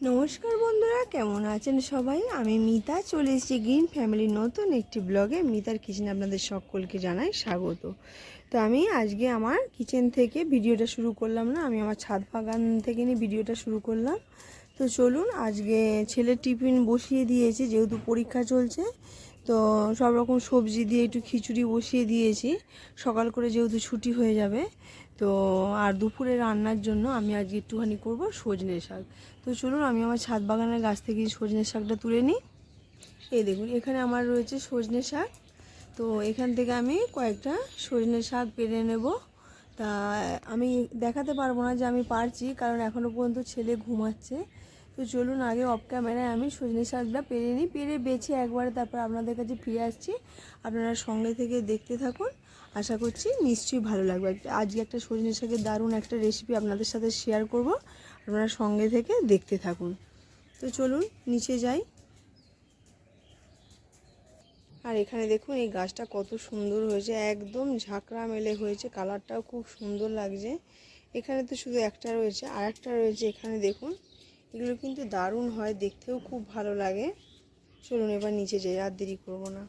নমস্কার বন্ধুরা, কেমন আছেন সবাই? আমি মিতা, চলে এসেছি গ্রিন ফ্যামিলির নতুন একটি ব্লগে। মিতার কিচেনে আপনাদের সকলকে জানাই স্বাগত। তো আমি আজকে আমার কিচেন থেকে ভিডিওটা শুরু করলাম না, আমি আমার ছাদ বাগান থেকে নিয়ে ভিডিওটা শুরু করলাম। তো চলুন, আজকে ছেলে টিফিন বসিয়ে দিয়েছে, যেহেতু পরীক্ষা চলছে তো সব রকম সবজি দিয়ে একটু খিচুড়ি বসিয়ে দিয়েছি। সকাল করে যেহেতু ছুটি হয়ে যাবে, তো আর দুপুরে রান্নার জন্য আমি আজকে একটুখানি করব সজনে শাক। তো চলুন আমি আমার ছাদ বাগানের গাছ থেকে সজনে শাকটা তুলে নিই। এই দেখুন, এখানে আমার রয়েছে সজনে শাক। তো এখান থেকে আমি কয়েকটা সজনে শাক পেরে নেব। তা আমি দেখাতে পারব না যে আমি পারছি, কারণ এখনও পর্যন্ত ছেলে ঘুমাচ্ছে। তো চলুন আগে অফ ক্যামেরায় আমি সজনে শাকটা পেরে নিই। পেরে বেছে একবারে তারপর আপনাদের কাছে ফিরে আসছি। আপনারা সঙ্গে থেকে দেখতে থাকুন। আশা করছি নিশ্চয়ই ভালো লাগবে। আজকে একটা সজনে শাকের দারুণ একটা রেসিপি আপনাদের সাথে শেয়ার করব। আপনারা সঙ্গে থেকে দেখতে থাকুন। তো চলুন, নিচে যাই। আর এখানে দেখুন, এই গাছটা কত সুন্দর হয়েছে। একদম ঝাঁকড়া মেলে হয়েছে। কালারটাও খুব সুন্দর লাগছে। এখানে তো শুধু একটা রয়েছে। আর একটা রয়েছে এখানে দেখুন। এগুলো কিন্তু দারুণ হয়, দেখতেও খুব ভালো লাগে। চলুন এবার নিচে যাই, আর দেরি করব না।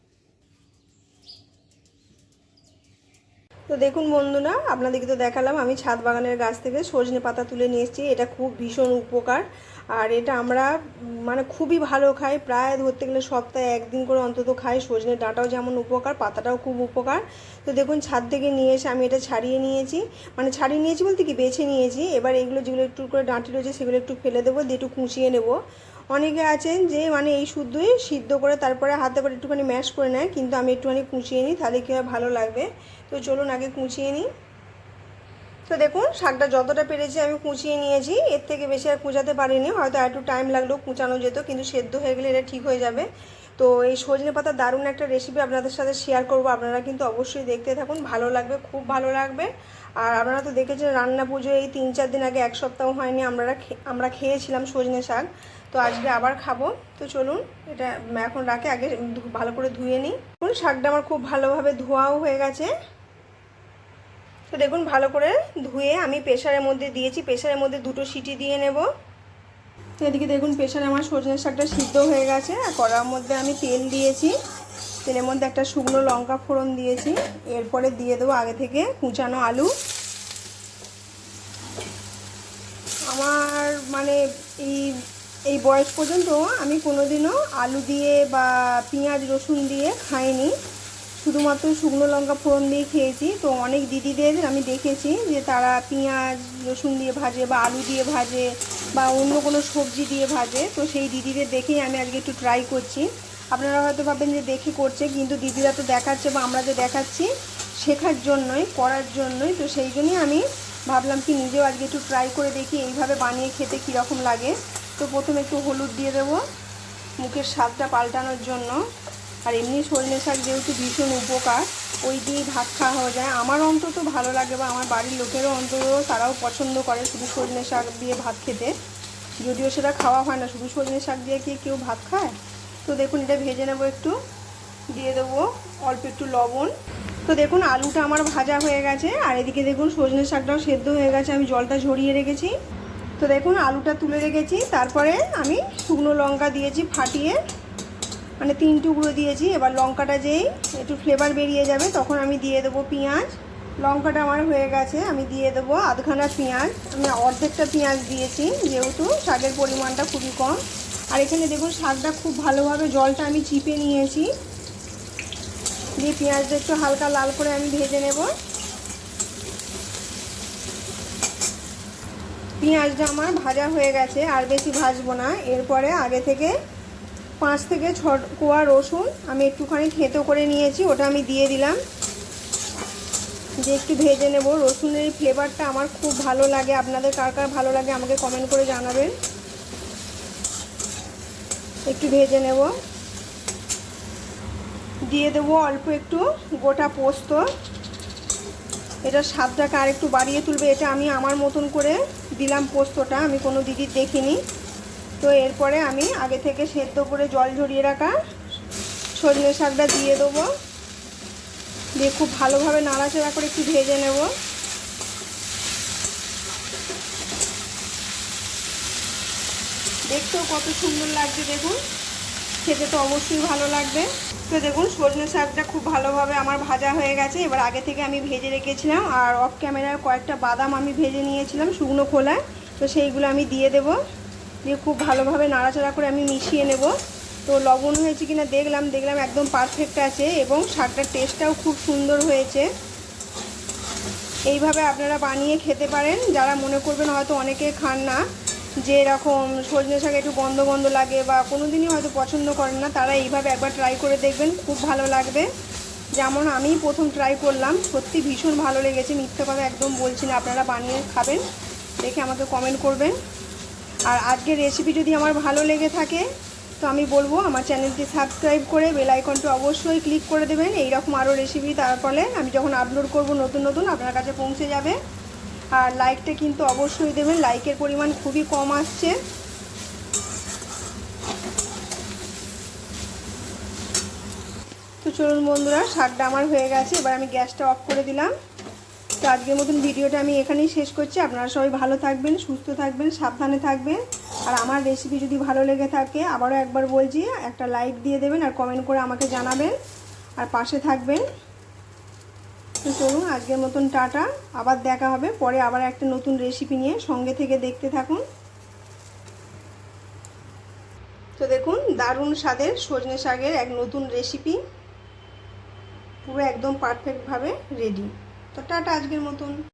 তো দেখুন বন্ধুরা, আপনাদেরকে তো দেখালাম, আমি ছাদ বাগানের গাছ থেকে সজনে পাতা তুলে নিয়ে এসেছি। এটা খুব ভীষণ উপকার। আর এটা আমরা মানে খুবই ভালো খাই। প্রায় ধরতে গেলে সপ্তাহে একদিন করে অন্তত খাই। সজনে ডাঁটাও যেমন উপকার, পাতাটাও খুব উপকার। তো দেখুন, ছাদ থেকে নিয়ে এসে আমি এটা ছাড়িয়ে নিয়েছি। মানে ছাড়িয়ে নিয়েছি বলতে কি, বেছে নিয়েছি। এবার এগুলো যেগুলো একটু করে ডাঁটি রয়েছে, সেগুলো একটু ফেলে দেবো, দিয়ে একটু কুচিয়ে নেব। অনেকে আছেন যে মানে এই শুদ্ধই সিদ্ধ করে তারপরে হাতে করে একটুখানি ম্যাশ করে নেয়, কিন্তু আমি একটুখানি কুচিয়ে নিই, তাহলে কী ভালো লাগবে। তো চলুন আগে কুচিয়ে নিই। তো দেখুন, শাকটা যতটা পেরেছি আমি কুচিয়ে নিয়েছি, এর থেকে বেশি আর কুচাতে পারিনি, হয়তো একটু টাইম লাগলেও কুচানো যেত, কিন্তু সেদ্ধ হয়ে গেলে এটা ঠিক হয়ে যাবে। তো এই সজনে পাতা দারুণ একটা রেসিপি আপনাদের সাথে শেয়ার করব, আপনারা কিন্তু অবশ্যই দেখতে থাকুন, ভালো লাগবে, খুব ভালো লাগবে। আর আপনারা তো দেখেছেন, রান্না পুজো এই তিন চার দিন আগে এক সপ্তাহ হয়নি, আমরা আমরা খেয়েছিলাম সজনে শাক। তো আজকে আবার খাব। তো চলুন, এটা এখন রাখে, আগে ভালো করে ধুয়ে নিই। শাকটা আমার খুব ভালোভাবে ধোয়াও হয়ে গেছে। তো দেখুন, ভালো করে ধুয়ে আমি প্রেশারের মধ্যে দিয়েছি। প্রেশারের মধ্যে দুটো সিটি দিয়ে নেব। তো এদিকে দেখুন প্রেশারে আমার সজনের শাকটা সিদ্ধ হয়ে গেছে। আর কড়ার মধ্যে আমি তেল দিয়েছি। তেলের মধ্যে একটা শুকনো লঙ্কা ফোড়ন দিয়েছি। এরপরে দিয়ে দেবো আগে থেকে কুচানো আলু। আমার মানে এই এই বয়স পর্যন্ত আমি কোনোদিনও আলু দিয়ে বা পেঁয়াজ, রসুন দিয়ে খাইনি। শুধুমাত্র শুকনো লঙ্কা ফোড়ন দিয়ে খেয়েছি। তো অনেক দিদিদের আমি দেখেছি যে তারা পেঁয়াজ, রসুন দিয়ে ভাজে বা আলু দিয়ে ভাজে বা অন্য কোনো সবজি দিয়ে ভাজে। তো সেই দিদিদের দেখেই আমি আজকে একটু ট্রাই করছি। আপনারা হয়তো ভাবেন যে দেখে করছে, কিন্তু দিদিরা তো দেখাচ্ছে বা আমরা যে দেখাচ্ছি শেখার জন্যই করার জন্যই। তো সেই জন্যই আমি ভাবলাম কি নিজেও আজকে একটু ট্রাই করে দেখি, এইভাবে বানিয়ে খেতে কীরকম লাগে। তো প্রথমে একটু হলুদ দিয়ে দেবো। মুখের স্বাদটা পাল্টানোর জন্য। আর এমনি সজনে শাক যেহেতু ভীষণ উপকার, ওই দিয়েই ভাত খাওয়া হয়ে যায়। আমার অন্তত ভালো লাগে বা আমার বাড়ির লোকেরও অন্তত তারাও পছন্দ করে শুধু সজনে শাক দিয়ে ভাত খেতে। যদিও সেটা খাওয়া হয় না, শুধু সজনে শাক দিয়ে কি কেউ ভাত খায়? তো দেখুন, এটা ভেজে নেব একটু। দিয়ে দেবো অল্প একটু লবণ। তো দেখুন, আলুটা আমার ভাজা হয়ে গেছে। আর এদিকে দেখুন, সজনে শাকটাও সেদ্ধ হয়ে গেছে। আমি জলটা ঝরিয়ে রেখেছি। তো দেখুন, আলুটা তুলে রেখেছি। তারপরে আমি শুকনো লঙ্কা দিয়েছি ফাটিয়ে। মানে তিন টুকরো দিয়েছি। এবার লঙ্কাটা যেই একটু ফ্লেভার বেরিয়ে যাবে, তখন আমি দিয়ে দেবো পেঁয়াজ। লঙ্কাটা আমার হয়ে গেছে, আমি দিয়ে দেবো আধখানা পেঁয়াজ। আমি অর্ধেকটা পেঁয়াজ দিয়েছি, যেহেতু শাকের পরিমাণটা খুবই কম। আর এখানে দেখুন, শাকটা খুব ভালোভাবে জলটা আমি চিপে নিয়েছি। দিয়ে পেঁয়াজটা একটু হালকা লাল করে আমি ভেজে নেব। পেঁয়াজটা আমার ভাজা হয়ে গেছে, আর বেশি ভাজবো না। এরপরে আগে থেকে পাঁচ থেকে ছ কোয়া রসুন আমি একটুখানি থেঁতো করে নিয়েছি, ওটা আমি দিয়ে দিলাম। যে একটু ভেজে নেব। রসুনের এই ফ্লেভারটা আমার খুব ভালো লাগে। আপনাদের কার কার ভালো লাগে আমাকে কমেন্ট করে জানাবেন। একটু ভেজে নেব। দিয়ে দেবো অল্প একটু গোটা পোস্ত। এটা স্বাদটাকে আর একটু বাড়িয়ে তুলবে। এটা আমি আমার মতন করে দিলাম পোস্তটা, আমি কোনো দিদির দেখিনি। তো এরপরে আমি আগে থেকে সেদ্ধ করে জল ঝরিয়ে রাখা সজনে শাকটা দিয়ে দেবো। দিয়ে খুব ভালোভাবে নাড়াচাড়া করে একটু ভেজে নেব। দেখতেও কত সুন্দর লাগছে দেখুন। খেতে তো অবশ্যই ভালো লাগবে। তো দেখুন, সজনে শাকটা খুব ভালোভাবে আমার ভাজা হয়ে গেছে। এবার আগে থেকে আমি ভেজে রেখেছিলাম আর অফ ক্যামেরায় কয়েকটা বাদাম আমি ভেজে নিয়েছিলাম শুকনো খোলায়। তো সেইগুলো আমি দিয়ে দেব। দিয়ে খুব ভালোভাবে নাড়াচাড়া করে আমি মিশিয়ে নেব। তো লবণ হয়েছে কিনা দেখলাম দেখলাম একদম পারফেক্ট আছে এবং শাকটার টেস্টটাও খুব সুন্দর হয়েছে। এইভাবে আপনারা বানিয়ে খেতে পারেন। যারা মনে করবেন হয়তো অনেকে খান না। যে এরকম সজনে শাক একটু গন্ধ গন্ধ লাগে বা কোনো দিনই হয়তো পছন্দ করেন না, তারা এইভাবে একবার ট্রাই করে দেখবেন, খুব ভালো লাগবে। যেমন আমি প্রথম ট্রাই করলাম, সত্যি ভীষণ ভালো লেগেছে মিথ্যে কথা একদম বলছি না, আপনারা বানিয়ে খাবেন, দেখে আমাকে কমেন্ট করবেন। আর আজকের রেসিপি যদি আমার ভালো লেগে থাকে, তো আমি বলব আমার চ্যানেলটি সাবস্ক্রাইব করে বেল আইকনটা অবশ্যই ক্লিক করে দেবেন, এইরকম আরও রেসিপি তার ফলে আমি যখন আপলোড করব নতুন নতুন, আপনার কাছে পৌঁছে যাবে। আর লাইকটা কিন্তু অবশ্যই দেবেন। লাইকের পরিমাণ খুবই কম আসছে। তো চলুন বন্ধুরা, শাকটা আমার হয়ে গেছে। এবার আমি গ্যাসটা অফ করে দিলাম। তো আজকের মতন ভিডিওটা আমি এখানেই শেষ করছি। আপনারা সবাই ভালো থাকবেন, সুস্থ থাকবেন, সাবধানে থাকবেন। আর আমার রেসিপি যদি ভালো লেগে থাকে, আবারও একবার বলছি, একটা লাইক দিয়ে দেবেন আর কমেন্ট করে আমাকে জানাবেন। আর পাশে থাকবেন। তো চলুন, আজকের মতন টাটা। আবার দেখা হবে। পরে আবার একটা নতুন রেসিপি নিয়ে সঙ্গে থেকে দেখতে থাকুন। তো দেখুন, দারুণ স্বাদের সজনে শাকের এক নতুন রেসিপি পুরো একদম পারফেক্টভাবে রেডি তো টাটা আজকের মতন।